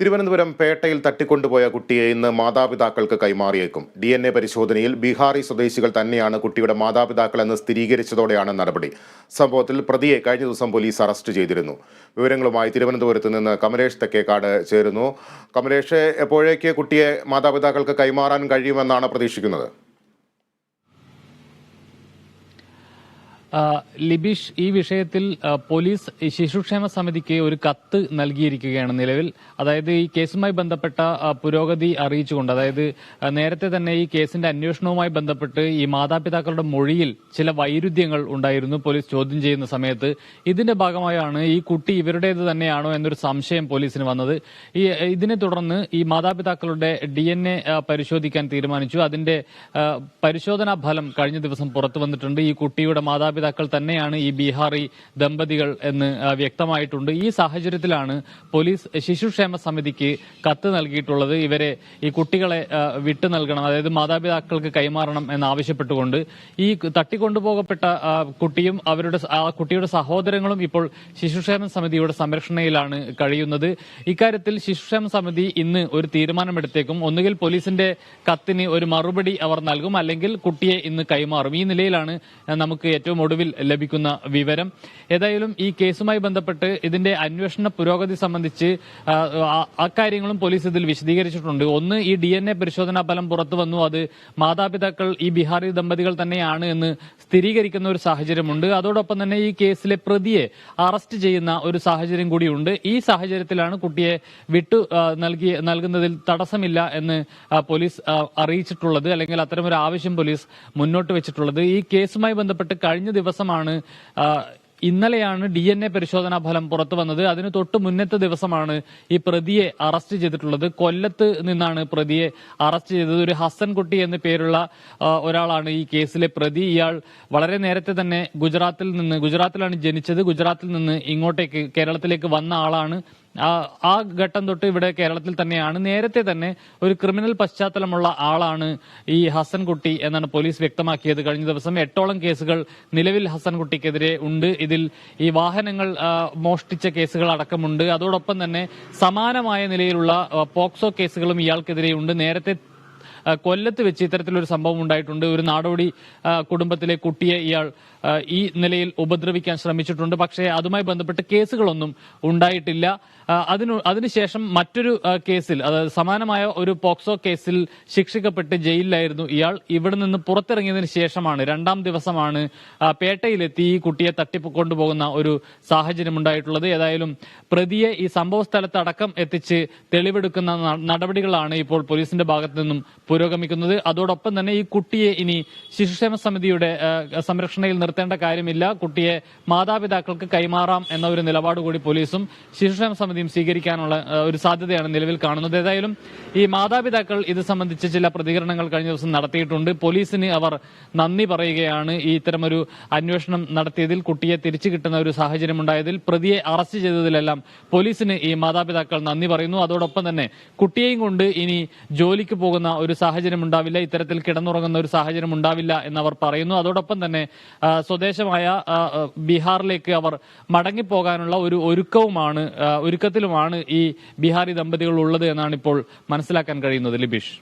തിരുവനന്തപുരം പേട്ടയിൽ തട്ടിക്കൊണ്ടുപോയ കുട്ടിയെ ഇന്ന് മാതാപിതാക്കൾക്ക് കൈമാറിയേക്കും. ഡി എൻ എ പരിശോധനയിൽ ബീഹാറി സ്വദേശികൾ തന്നെയാണ് കുട്ടിയുടെ മാതാപിതാക്കളെന്ന് സ്ഥിരീകരിച്ചതോടെയാണ് നടപടി. സംഭവത്തിൽ പ്രതിയെ കഴിഞ്ഞ ദിവസം പോലീസ് അറസ്റ്റ് ചെയ്തിരുന്നു. വിവരങ്ങളുമായി തിരുവനന്തപുരത്ത് നിന്ന് കമലേഷ് തെക്കേക്കാട് ചേരുന്നു. കമലേഷ് എപ്പോഴേക്ക് കുട്ടിയെ മാതാപിതാക്കൾക്ക് കൈമാറാൻ കഴിയുമെന്നാണ് പ്രതീക്ഷിക്കുന്നത്? ലിബീഷ് ഈ വിഷയത്തിൽ പോലീസ് ശിശുക്ഷേമ സമിതിക്ക് ഒരു കത്ത് നൽകിയിരിക്കുകയാണ് നിലവിൽ. അതായത് ഈ കേസുമായി ബന്ധപ്പെട്ട പുരോഗതി അറിയിച്ചുകൊണ്ട് അതായത് നേരത്തെ തന്നെ ഈ കേസിന്റെ അന്വേഷണവുമായി ബന്ധപ്പെട്ട് ഈ മാതാപിതാക്കളുടെ മൊഴിയിൽ ചില വൈരുദ്ധ്യങ്ങൾ ഉണ്ടായിരുന്നു പോലീസ് ചോദ്യം ചെയ്യുന്ന സമയത്ത്. ഇതിന്റെ ഭാഗമായാണ് ഈ കുട്ടി ഇവരുടേത് തന്നെയാണോ എന്നൊരു സംശയം പോലീസിന് വന്നത്. ഈ ഇതിനെ തുടർന്ന് ഈ മാതാപിതാക്കളുടെ ഡി പരിശോധിക്കാൻ തീരുമാനിച്ചു. അതിന്റെ പരിശോധനാ ഫലം കഴിഞ്ഞ ദിവസം പുറത്തു വന്നിട്ടുണ്ട്. ഈ കുട്ടിയുടെ മാതാപിതാക്കൾ തന്നെയാണ് ഈ ബീഹാറി ദമ്പതികൾ എന്ന് വ്യക്തമായിട്ടുണ്ട്. ഈ സാഹചര്യത്തിലാണ് പോലീസ് ശിശുക്ഷേമ സമിതിക്ക് കത്ത് നൽകിയിട്ടുള്ളത്. ഇവരെ ഈ കുട്ടികളെ വിട്ടു നൽകണം അതായത് മാതാപിതാക്കൾക്ക് കൈമാറണം എന്നാവശ്യപ്പെട്ടുകൊണ്ട് ഈ തട്ടിക്കൊണ്ടുപോകപ്പെട്ട കുട്ടിയും അവരുടെ ആ കുട്ടിയുടെ സഹോദരങ്ങളും ഇപ്പോൾ ശിശുക്ഷേമ സമിതിയുടെ സംരക്ഷണയിലാണ് കഴിയുന്നത്. ഇക്കാര്യത്തിൽ ശിശുക്ഷേമ സമിതി ഇന്ന് ഒരു തീരുമാനമെടുത്തേക്കും. ഒന്നുകിൽ പോലീസിന്റെ കത്തിന് ഒരു മറുപടി അവർ നൽകും അല്ലെങ്കിൽ കുട്ടിയെ ഇന്ന് കൈമാറും. ഈ നിലയിലാണ് നമുക്ക് ഏറ്റവും ഒടുവിൽ ലഭിക്കുന്ന വിവരം. ഏതായാലും ഈ കേസുമായി ബന്ധപ്പെട്ട് ഇതിന്റെ അന്വേഷണ പുരോഗതി സംബന്ധിച്ച് അക്കാര്യങ്ങളും പോലീസ് ഇതിൽ വിശദീകരിച്ചിട്ടുണ്ട്. ഒന്ന് ഈ ഡി എൻ എ പരിശോധനാ ഫലം പുറത്തു വന്നു. അത് മാതാപിതാക്കൾ ഈ ബീഹാറി ദമ്പതികൾ തന്നെയാണ് എന്ന് സ്ഥിരീകരിക്കുന്ന ഒരു സാഹചര്യമുണ്ട്. അതോടൊപ്പം തന്നെ ഈ കേസിലെ പ്രതിയെ അറസ്റ്റ് ചെയ്യുന്ന ഒരു സാഹചര്യം കൂടിയുണ്ട്. ഈ സാഹചര്യത്തിലാണ് കുട്ടിയെ വിട്ടു നൽകി നൽകുന്നതിൽ തടസ്സമില്ല എന്ന് പോലീസ് അറിയിച്ചിട്ടുള്ളത് അല്ലെങ്കിൽ അത്തരമൊരു ആവശ്യം പോലീസ് മുന്നോട്ട് വെച്ചിട്ടുള്ളത്. ഈ കേസുമായി ബന്ധപ്പെട്ട് കഴിഞ്ഞ ദിവസമാണ് ഇന്നലെയാണ് ഡി എൻ എ പരിശോധനാ ഫലം പുറത്തു വന്നത്. അതിന് തൊട്ട് മുന്നത്തെ ദിവസമാണ് ഈ പ്രതിയെ അറസ്റ്റ് ചെയ്തിട്ടുള്ളത്. കൊല്ലത്ത് നിന്നാണ് പ്രതിയെ അറസ്റ്റ് ചെയ്തത്. ഒരു ഹസൻകുട്ടി എന്ന പേരുള്ള ഒരാളാണ് ഈ കേസിലെ പ്രതി. ഇയാൾ വളരെ നേരത്തെ തന്നെ ഗുജറാത്തിൽ നിന്ന് ഗുജറാത്തിലാണ് ജനിച്ചത്. ഗുജറാത്തിൽ നിന്ന് ഇങ്ങോട്ടേക്ക് കേരളത്തിലേക്ക് വന്ന ആളാണ്. ആ ഘട്ടം തൊട്ട് ഇവിടെ കേരളത്തിൽ തന്നെയാണ്. നേരത്തെ തന്നെ ഒരു ക്രിമിനൽ പശ്ചാത്തലമുള്ള ആളാണ് ഈ ഹസൻകുട്ടി എന്നാണ് പോലീസ് വ്യക്തമാക്കിയത്. കഴിഞ്ഞ ദിവസം എട്ടോളം കേസുകൾ നിലവിൽ ഹസൻകുട്ടിക്കെതിരെ ഉണ്ട്. ഇതിൽ ഈ വാഹനങ്ങൾ മോഷ്ടിച്ച കേസുകൾ അടക്കമുണ്ട്. അതോടൊപ്പം തന്നെ സമാനമായ നിലയിലുള്ള പോക്സോ കേസുകളും ഇയാൾക്കെതിരെ ഉണ്ട്. നേരത്തെ കൊല്ലത്ത് വെച്ച് ഇത്തരത്തിലൊരു സംഭവം ഉണ്ടായിട്ടുണ്ട്. ഒരു നാടോടി കുടുംബത്തിലെ കുട്ടിയെ ഇയാൾ ഈ നിലയിൽ ഉപദ്രവിക്കാൻ ശ്രമിച്ചിട്ടുണ്ട്. പക്ഷേ അതുമായി ബന്ധപ്പെട്ട് കേസുകളൊന്നും ഉണ്ടായിട്ടില്ല. അതിനു അതിനുശേഷം മറ്റൊരു കേസിൽ അതായത് സമാനമായ ഒരു പോക്സോ കേസിൽ ശിക്ഷിക്കപ്പെട്ട് ജയിലിലായിരുന്നു ഇയാൾ. ഇവിടെ നിന്ന് പുറത്തിറങ്ങിയതിന് ശേഷമാണ് രണ്ടാം ദിവസമാണ് പേട്ടയിലെത്തി ഈ കുട്ടിയെ തട്ടിപ്പ് കൊണ്ടുപോകുന്ന ഒരു സാഹചര്യം ഉണ്ടായിട്ടുള്ളത്. ഏതായാലും പ്രതിയെ ഈ സംഭവ സ്ഥലത്ത് അടക്കം എത്തിച്ച് തെളിവെടുക്കുന്ന നടപടികളാണ് ഇപ്പോൾ പോലീസിന്റെ ഭാഗത്തു നിന്നും പുരോഗമിക്കുന്നത്. അതോടൊപ്പം തന്നെ ഈ കുട്ടിയെ ഇനി ശിശുക്ഷേമ സമിതിയുടെ സംരക്ഷണയിൽ നിർത്തേണ്ട കാര്യമില്ല. കുട്ടിയെ മാതാപിതാക്കൾക്ക് കൈമാറാം എന്ന ഒരു നിലപാട് കൂടി പോലീസും ശിശുക്ഷേമ സമിതിയും സ്വീകരിക്കാനുള്ള ഒരു സാധ്യതയാണ് നിലവിൽ കാണുന്നത്. ഏതായാലും ഈ മാതാപിതാക്കൾ ഇത് സംബന്ധിച്ച് ചില പ്രതികരണങ്ങൾ കഴിഞ്ഞ ദിവസം നടത്തിയിട്ടുണ്ട്. പോലീസിന് അവർ നന്ദി പറയുകയാണ് ഈ ഇത്തരമൊരു അന്വേഷണം നടത്തിയതിൽ കുട്ടിയെ തിരിച്ചു കിട്ടുന്ന ഒരു സാഹചര്യം ഉണ്ടായതിൽ പ്രതിയെ അറസ്റ്റ് ചെയ്തതിലെല്ലാം പോലീസിന് ഈ മാതാപിതാക്കൾ നന്ദി പറയുന്നു. അതോടൊപ്പം തന്നെ കുട്ടിയെയും കൊണ്ട് ഇനി ജോലിക്ക് പോകുന്ന ഒരു സാഹചര്യം ഉണ്ടാവില്ല ഇത്തരത്തിൽ കിടന്നുറങ്ങുന്ന ഒരു സാഹചര്യം ഉണ്ടാവില്ല അവർ പറയുന്നു. അതോടൊപ്പം തന്നെ സ്വദേശമായ ബീഹാറിലേക്ക് അവർ മടങ്ങിപ്പോകാനുള്ള ഒരു ഒരുക്കവുമാണ് ഒരുക്കത്തിലുമാണ് ഈ ബീഹാറി ദമ്പതികൾ ഉള്ളത് എന്നാണ് ഇപ്പോൾ മനസ്സിലാക്കാൻ കഴിയുന്നത്. ലിബീഷ്.